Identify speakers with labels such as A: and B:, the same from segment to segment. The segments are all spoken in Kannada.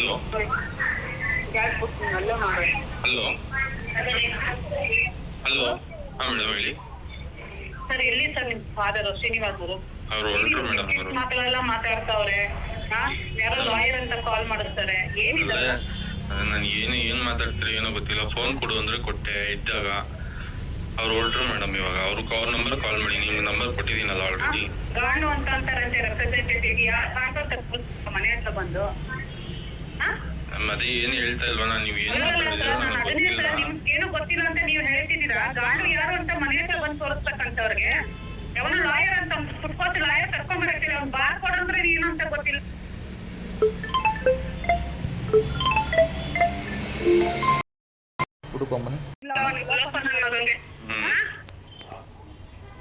A: ಹಲೋ. ಹಲೋ. ಹಲೋ. ಹಾ ಮೇಡಮ್ ಹೇಳಿ.
B: ಸರ್ ಎಲ್ಲಿ ಸರ್ ನಿಮ್ ಫಾದರ್ ಶ್ರೀನಿವಾಸ್ ಅವರು?
A: ಅವ್ರು ಹೊರಟ್ರು ಮೇಡಮ್ ಅವರು.
B: ಮಕ್ಕಳೆಲ್ಲ ಮಾತಾಡ್ತಾವ್ರೆ. ಹಾ ಯಾರೋ ಲಾಯರ್ ಅಂತ ಕಾಲ್ ಮಾಡಿಸ್ತಾರೆ. ಏನಿದೆ?
A: ನಾನು ಏನು ಏನ್ ಮಾತಾಡ್ತೀರಿ ಏನೋ ಗೊತ್ತಿಲ್ಲ. ಫೋನ್ ಕೊಡು ಅಂದ್ರೆ ಕೊಟ್ಟೆ ಇದ್ದಾಗ ಅವ್ರು ಹೊರಟ್ರು ಮೇಡಮ್ ಇವಾಗ. ಅವ್ರು ಅವ್ರ ನಂಬರ್ ಕಾಲ್ ಮಾಡಿ ನಿಮ್ಗೆ ನಂಬರ್ ಕೊಟ್ಟಿದ್ದೀನಲ್ಲ ಆಲ್ರೆಡಿ
B: ಗಾಂಡು ಅಂತ ಅಂತಾರಂತೆ ರೆಪ್ರೆಸೆಂಟೇಟಿವ್ ಯಾರು ಮನೆ ಹತ್ರ ಬಂದು. ಹಾ
A: ಅದೇ ಏನು ಹೇಳ್ತಾ ಇಲ್ವಾ ನಾನು ನೀವು ಏನು ಗೊತ್ತಿಲ್ಲ.
B: ಸರ್ ನಿಮ್ಗೆ ಏನು ಗೊತ್ತಿಲ್ಲ ಅಂತ ನೀವು ಹೇಳ್ತಿದ್ದೀರಾ? ಗಾಂಡು ಯಾರು ಅಂತ ಮನೆ ಹತ್ರ ಬಂದು ತೋರಿಸ್ತಕ್ಕಂಥವ್ರಿಗೆ ಯಾವನ ಲಾಯರ್ ಅಂತ ಫುಟ್ಪಾತ್ ಲಾಯರ್ ಕರ್ಕೊಂಡ್ ಬರಕ್ತಿಲ್ಲ ಅವ್ನು ಬಾರ್ ಕೊಡಂದ್ರೆ ಏನು ಅಂತ ಗೊತ್ತಿಲ್ಲ.
C: ಹುಡುಕೊಂಬನಿ?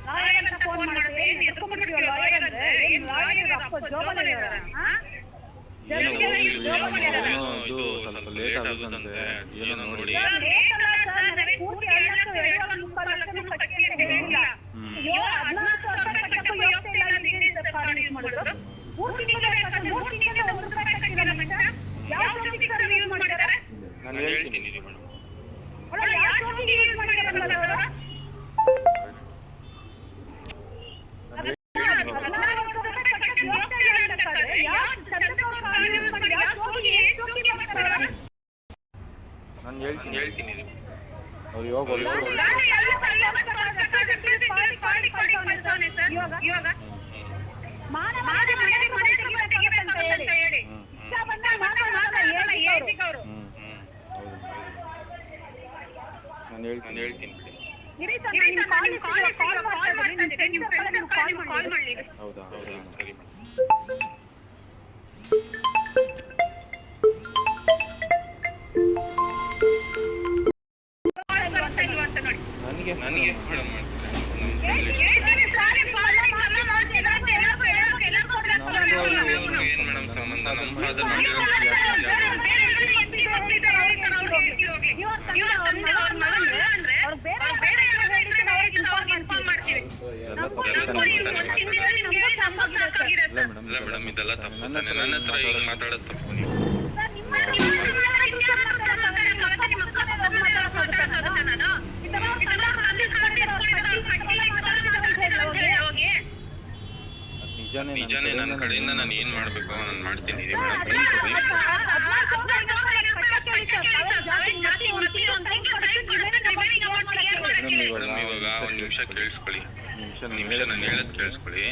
B: ಲಾಯರ್ ಅಂತ ಫೋನ್ ಮಾಡಿದ್ರೆ ಏನ್ ಎತ್ಕೊಂಡ್ಬಿಟ್ಟಿದ್ಯೋ ಲಾಯರ್ ಅಂದ್ರೆ? ಏನ್ ಲಾಯರ್ ಅಪ್ಪ ಜೋಬಲ್ಲಿ ಇದಾರ? ಜೋಬಲ್ಲಿ ಇದಾರ?
A: ಸ್ವಲ್ಪ ಲೇಟ್ ಆಗುತ್ತಂತೆ. ಏನೋ ನೋಡಿ.
B: ಸರ್, ಲೇಟ್ ಅವರು
C: ಹ್ಮ್ ಹ್ಮ್. ಹೌದು ನಾನು
A: ನಾನು
C: ಹೇಳ್ತೀನಿ.
A: ಹೇಳ್ತೀನಿ ಬಿಡಿ.
B: ಸರ್ ನಿಮ್ಮ ನಮ್ಮ ಈ ಒಂದು ತಿಂಗಳಲ್ಲಿ ನಿಮ್ಗೆ ನಮ್ಮ ಸಾಕಾಗಿರುತ್ತೆ
C: ಇಲ್ಲ ಮೇಡಮ್
A: ಮೇಡಮ್ ಇದೆಲ್ಲ ತಪ್ಪು ತಾನೆ ನನ್ನ ಹತ್ರ ಈಗ ಮಾತಾಡೋದು ತಪ್ಪು ನೀವು
B: ಸರ್, ನಿಮ್ಮ ನಿಮ್ಮ ಹತ್ರ ಇನ್ಯಾರ ಹತ್ರ ಮಾತಾಡ್ತಾರೆ? ನಿಮ್ಮ ಅಕ್ಕ, ನಿಮ್ಮ ಅಕ್ಕ ಹತ್ರ ಮಾತಾಡೋದು ನಾನು? ಈ ತರ ಈ ತರ ಅಲ್ಲಿ ಕಟ್ಟಿ ಎತ್ಕೊಂಡಿದ್ದಾರೆ, ಅಲ್ಲಿ ಕಟ್ಟಿ ಎತ್ಕೊಂಡಿದ್ದಾರೆ ಅಂತ ಹೇಳಿ ಹೋಗಿ.
C: ಅದು ನಿಜಾನೇ
A: ನನ್ನ ಕಡೆಯಿಂದ ನಾನು ಏನ್ ಮಾಡ್ಬೇಕು ನಾನು ಮಾಡ್ತೀನಿ ಇವಾಗ ಒಂದ್ ನಿಮಿಷ ಕೇಳಿಸ್ಕೊಳ್ಳಿ
C: ನಿಮಿಷ
A: ನೀವು ನಿಮಿಷ ನಾನು ಹೇಳೋದ್ ಕೇಳಿಸ್ಕೊಳ್ಳಿ.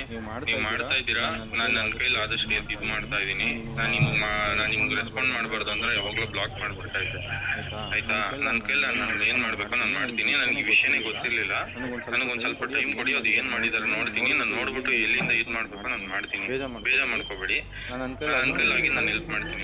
C: ನೀವು ಮಾಡ್ತಾ
A: ಇದ್ದೀರಾ? ನಾನು ನನ್ನ ಕೈಲಿ ಆದಷ್ಟು ಇದು ಮಾಡ್ತಾ ಇದ್ದೀನಿ. ನಾನು ನಿಮ್ಗೆ ನಾನು ನಿಮ್ಗೆ ರೆಸ್ಪಾಂಡ್ ಮಾಡಬಾರ್ದು ಅಂದ್ರೆ ಯಾವಾಗಲೂ ಬ್ಲಾಕ್ ಮಾಡ್ಬಿಡ್ತಾ ಇದ್ದೆ.
C: ಆಯ್ತಾ?
A: ನನ್ನ ಕೈಲಿ ನಾನು ಏನು ಮಾಡ್ಬೇಕೋ ನಾನು ಮಾಡ್ತೀನಿ. ನನಗೆ ಈ ವಿಷಯನೇ ಗೊತ್ತಿರ್ಲಿಲ್ಲ. ನನಗೊಂದ್ ಸ್ವಲ್ಪ ಟೈಮ್ ಕೊಡಿ ಅದು ಏನು ಮಾಡಿದಾರೆ ನೋಡ್ತೀನಿ. ನಾನು ನೋಡ್ಬಿಟ್ಟು ಎಲ್ಲಿಂದ ಇದು ಮಾಡ್ಬೇಕು ನಾನು ಮಾಡ್ತೀನಿ.
C: ಬೇಜಾರು ಮಾಡ್ಕೊ-
A: ಮಾಡ್ಕೋಬೇಡಿ.
C: ನಾನು ನನ್ನ
A: ಕೈಲಾಗಿ ನಾನು ಹೆಲ್ಪ್ ಮಾಡ್ತೀನಿ.